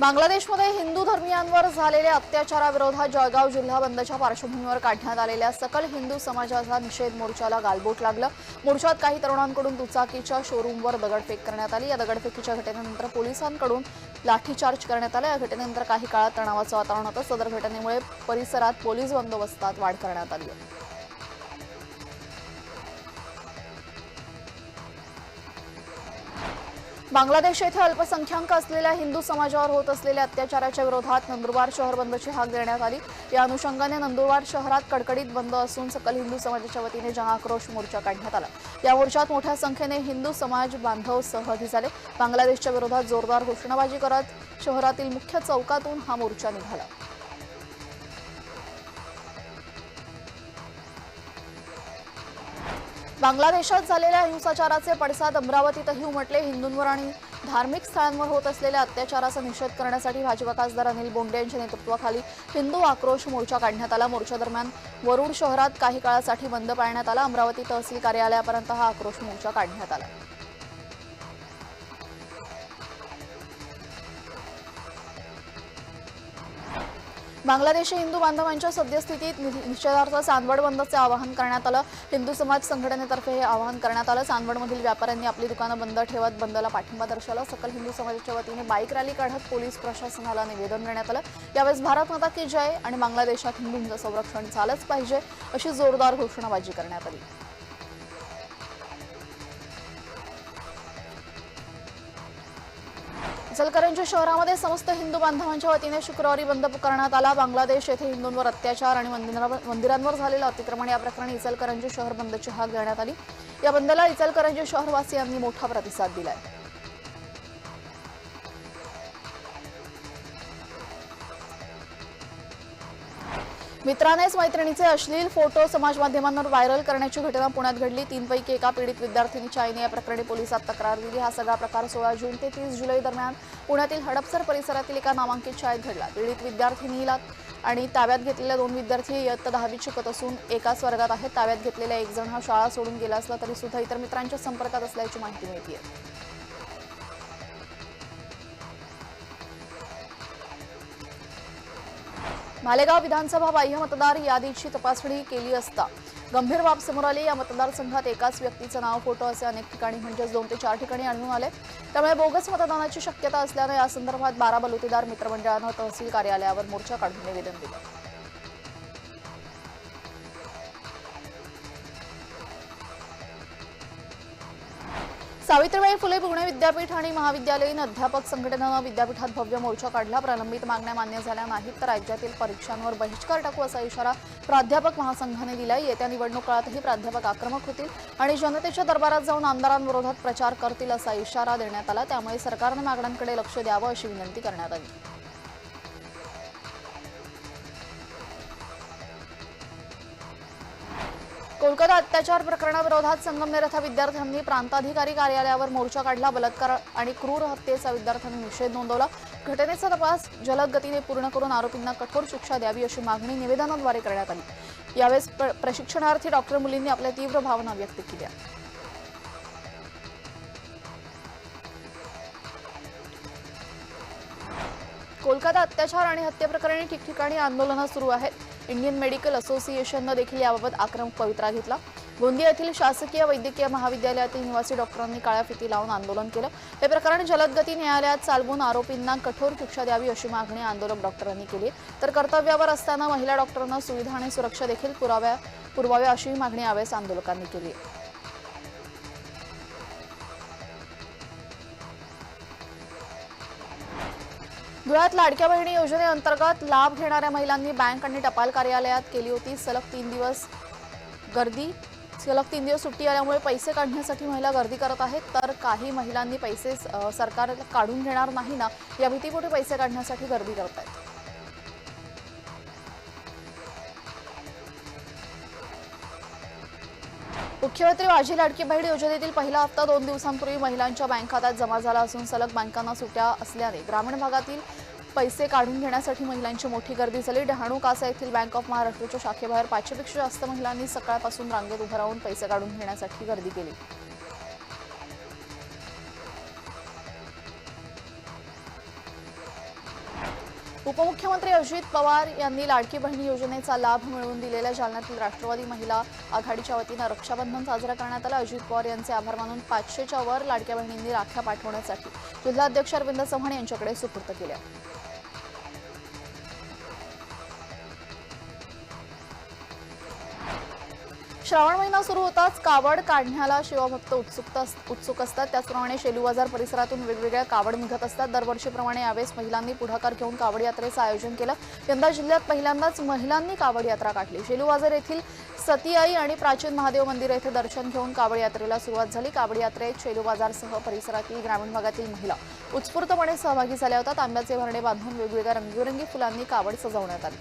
बांगलादेशमध्ये हिंदू धर्मियांवर झालेल्या अत्याचाराविरोधात जळगाव जिल्हा बंदच्या पार्श्वभूमीवर काढण्यात आलेल्या सकल हिंदू समाजाचा निषेध मोर्चाला गालबोट लागलं. मोर्चात काही तरुणांकडून दुचाकीच्या शोरूमवर दगडफेक करण्यात आली. या दगडफेकीच्या घटनेनंतर पोलिसांकडून लाठीचार्ज करण्यात आला. या घटनेनंतर काही काळात तणावाचं वातावरण होतं. सदर घटनेमुळे परिसरात पोलीस बंदोबस्तात वाढ करण्यात आली बांगलादेश येथे अल्पसंख्याक असलेल्या हिंदू समाजावर होत असलेल्या अत्याचाराच्या विरोधात नंदुरबार शहर बंदची हाक देण्यात आली. या अनुषंगाने नंदुरबार शहरात कडकडीत बंद असून सकल हिंदू समाजाच्या वतीने जनआक्रोश मोर्चा काढण्यात आला. या मोर्चात मोठ्या संख्येने हिंदू समाज बांधव सहभागी झाले. बांगलादेशच्या विरोधात जोरदार घोषणाबाजी करत शहरातील मुख्य चौकातून हा मोर्चा निघाला. बांगलादेशात झालेल्या हिंसाचाराचे पडसाद अमरावतीतही उमटले. हिंदूंवर आणि धार्मिक स्थळांवर होत असलेल्या अत्याचाराचा निषेध करण्यासाठी भाजपा खासदार अनिल बोंडे यांच्या नेतृत्वाखाली हिंदू आक्रोश मोर्चा काढण्यात आला. मोर्चादरम्यान वरुड शहरात काही काळासाठी बंद पाळण्यात आला. अमरावती तहसील कार्यालयापर्यंत हा आक्रोश मोर्चा काढण्यात आला. बांगलादेशी हिंदू बांधवांच्या सद्यस्थितीत निषेधार्थ चांदवड बंदचे आवाहन करण्यात आलं. हिंदू समाज संघटनेतर्फे हे आवाहन करण्यात आलं. चांदवडमधील व्यापाऱ्यांनी आपली दुकानं बंद ठेवत बंदला पाठिंबा दर्शवला. सकल हिंदू समाजाच्या वतीने बाईक रॅली काढत पोलीस प्रशासनाला निवेदन देण्यात आलं. यावेळेस भारत माता की जय आणि बांगलादेशात हिंदूंचं संरक्षण झालंच पाहिजे अशी जोरदार घोषणाबाजी करण्यात आली. इचलकरंजी शहरामध्ये समस्त हिंदू बांधवांच्या वतीने शुक्रवारी बंद पुकारण्यात आला. बांगलादेश येथे हिंदूंवर अत्याचार आणि मंदिरांवर झालेलं अतिक्रमण. या प्रकरणी इचलकरंजी शहर बंदची हाक देण्यात आली. या बंदला इचलकरंजी शहरवासियांनी मोठा प्रतिसाद दिलाय. मित्रानेच मैत्रिणीचे अश्लील फोटो समाज माध्यमांवर व्हायरल करण्याची घटना पुण्यात घडली. तीनपैकी एका पीडित विद्यार्थिनीच्या आईने या प्रकरणी पोलिसात तक्रार दिली. हा सगळा प्रकार सोळा जून ते तीस जुलै दरम्यान पुण्यातील हडपसर परिसरातील एका नामांकित शाळेत घडला. पीडित विद्यार्थिनीला आणि ताब्यात घेतलेल्या दोन विद्यार्थी इयत्ता दहावीत शिकत असून एकाच वर्गात आहेत. ताब्यात घेतलेला एक जण हा शाळा सोडून गेला असला तरी सुद्धा इतर मित्रांच्या संपर्कात असल्याची माहिती मिळते मालेगाव विधानसभा बाह्य मतदार यादीची तपासणी केली असता. गंभीर बाब समोर आली. या मतदारसंघात एकाच व्यक्तीचं नाव फोटो असे अनेक ठिकाणी म्हणजेच दोन ते चार ठिकाणी आढळून आले. त्यामुळे बोगस मतदानाची शक्यता असल्यानं या संदर्भात बारा बलुतेदार मित्रमंडळानं तहसील कार्यालयावर मोर्चा काढून निवेदन दिलं. सावित्रीबाई फुले पुणे विद्यापीठ आणि महाविद्यालयीन अध्यापक संघटनेनं विद्यापीठात भव्य मोर्चा काढला. प्रलंबित मागण्या मान्य झाल्या नाहीत तर राज्यातील परीक्षांवर बहिष्कार टाकू असा इशारा प्राध्यापक महासंघाने दिलाय. येत्या निवडणूक काळातही प्राध्यापक आक्रमक होतील आणि जनतेच्या दरबारात जाऊन आमदारांविरोधात प्रचार करतील असा इशारा देण्यात आला. त्यामुळे सरकारने मागण्यांकडे लक्ष द्यावं अशी विनंती करण्यात आली. कोलकाता अत्याचार प्रकरणाविरोधात संगमनेर येथे विद्यार्थ्यांनी प्रांताधिकारी कार्यालयावर मोर्चा काढला. बलात्कार आणि क्रूर हत्येचा विद्यार्थ्यांनी निषेध नोंदवला. घटनेचा तपास जलद गतीने पूर्ण करून आरोपींना कठोर शिक्षा द्यावी अशी मागणी निवेदनाद्वारे करण्यात आली. यावेळेस प्र- प्रशिक्षणार्थी डॉक्टर मुलींनी आपल्या तीव्र भावना व्यक्त केल्या. कोलकाता अत्याचार आणि हत्येप्रकरणी ठिकठिकाणी आंदोलनं सुरू आहेत. इंडियन मेडिकल असोसिएशननं देखील याबाबत आक्रमक पवित्रा घेतला. गोंदिया येथील शासकीय वैद्यकीय महाविद्यालयातील निवासी डॉक्टरांनी काळ्या फिती लावून आंदोलन केलं. हे प्रकरण जलदगती न्यायालयात चालवून आरोपींना कठोर शिक्षा द्यावी अशी मागणी आंदोलक डॉक्टरांनी केली तर कर्तव्यावर असताना महिला डॉक्टरांना सुविधा आणि सुरक्षा देखील पुराव्या पुरवाव्या अशी मागणी यावेळेस आंदोलकांनी केली धुळ्यात लाडक्या बहिणी योजनेअंतर्गत लाभ घेणाऱ्या महिलांनी बँक आणि टपाल कार्यालयात केली होती सलग तीन दिवस गर्दी. सलग तीन दिवस सुट्टी आल्यामुळे पैसे काढण्यासाठी महिला गर्दी करत आहेत तर काही महिलांनी पैसे सरकार काढून घेणार नाही ना या भीतीपोटी पैसे काढण्यासाठी गर्दी करत आहेत मुख्यमंत्री माझी लाडकी बहीण योजनेतील पहिला हप्ता दोन दिवसांपूर्वी महिलांच्या बँक खात्यात जमा झाला असून सलग बँकांना सुट्या असल्याने ग्रामीण भागातील पैसे काढून घेण्यासाठी महिलांची मोठी गर्दी झाली. डहाणू कासा येथील बँक ऑफ महाराष्ट्राच्या शाखेबाहेर पाचशेपेक्षा जास्त महिलांनी सकाळपासून रांगेत उभं राहून पैसे काढून घेण्यासाठी गर्दी केली. उपमुख्यमंत्री अजित पवार यांनी लाडकी बहिणी योजनेचा लाभ मिळवून दिलेल्या जालन्यातील राष्ट्रवादी महिला आघाडीच्या वतीनं रक्षाबंधन साजरा करण्यात आलं. अजित पवार यांचे आभार मानून पाचशेच्या वर लाडक्या बहिणींनी राख्या पाठवण्यासाठी जिल्हाध्यक्ष अरविंद चव्हाण यांच्याकडे सुपूर्द केल्या. श्रावण महिना सुरू होताच कावड काढण्याला शिवभक्त उत्सुकता उत्सुक असतात. त्याचप्रमाणे शेलू बाजार परिसरातून वेगवेगळ्या कावड निघत असतात. दरवर्षीप्रमाणे यावेळेस महिलांनी पुढाकार घेऊन कावड यात्रेचं आयोजन केलं. यंदा जिल्ह्यात पहिल्यांदाच महिलांनी कावड यात्रा काढली शेलू बाजार येथील सतीआई आणि प्राचीन महादेव मंदिर येथे दर्शन घेऊन कावड यात्रेला सुरुवात झाली. कावड यात्रेत शेलू बाजारसह परिसरातील ग्रामीण भागातील महिला उत्स्फूर्तपणे सहभागी झाल्या होत्या आंब्याचे भरणे बांधून वेगवेगळ्या रंगीबेरंगी फुलांनी कावड सजवण्यात आली.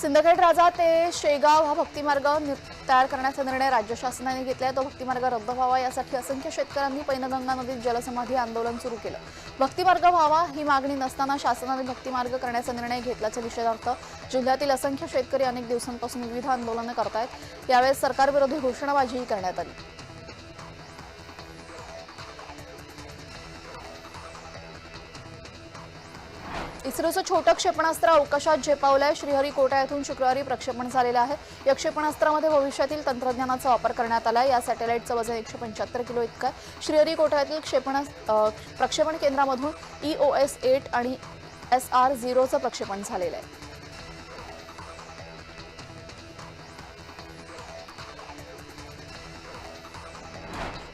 सिंदखेड राजा ते शेगाव हा भक्तिमार्ग तयार करण्याचा निर्णय राज्य शासनाने घेतलाय. तो भक्तिमार्ग रद्द व्हावा यासाठी असंख्य शेतकऱ्यांनी पैनगंगा नदीत जलसमाधी आंदोलन सुरू केलं. भक्तिमार्ग व्हावा ही मागणी नसताना शासनाने भक्तिमार्ग करण्याचा निर्णय घेतल्याचा निषेधार्थ जिल्ह्यातील असंख्य शेतकरी अनेक दिवसांपासून विविध आंदोलनं करतायत. यावेळेस सरकारविरोधी घोषणाबाजीही करण्यात आली. इस्रोचं छोटं क्षेपणास्त्र अवकाशात झेपावलंय. श्रीहरिकोटा येथून शुक्रवारी प्रक्षेपण झालेलं आहे. या क्षेपणास्त्रामध्ये भविष्यातील तंत्रज्ञानाचा वापर करण्यात आला या सॅटेलाईटचं वजन एकशे पंच्याहत्तर किलो इतकं आहे. श्रीहरिकोटा येथील क्षेपणा प्रक्षेपण केंद्रामधून ई ओ एस एट आणि एस आर झिरोचं प्रक्षेपण झालेलं आहे.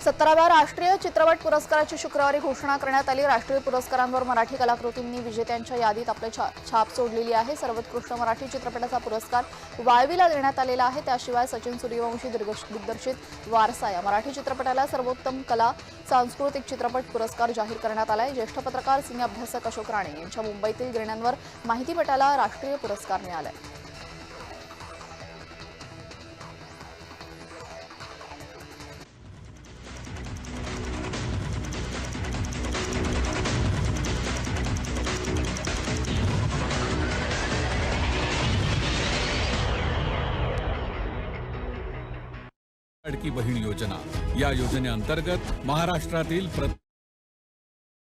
सतराव्या राष्ट्रीय चित्रपट पुरस्काराची शुक्रवारी घोषणा करण्यात आली. राष्ट्रीय पुरस्कारांवर मराठी कलाकृतींनी विजेत्यांच्या यादीत आपले छा छाप सोडलेली आहे. सर्वोत्कृष्ट मराठी चित्रपटाचा पुरस्कार वाळवीला देण्यात आलेला आहे. त्याशिवाय सचिन सूर्यवंशी दिग्दर्शित वारसा या मराठी चित्रपटाला सर्वोत्तम कला सांस्कृतिक चित्रपट पुरस्कार जाहीर करण्यात आला आहे ज्येष्ठ पत्रकार सिने अभ्यासक अशोक राणे यांच्या मुंबईतील गिरण्यांवर माहितीपटाला राष्ट्रीय पुरस्कार मिळाला आहे लाडकी बहीण योजना या योजनेअंतर्गत महाराष्ट्रातील प्रत्येक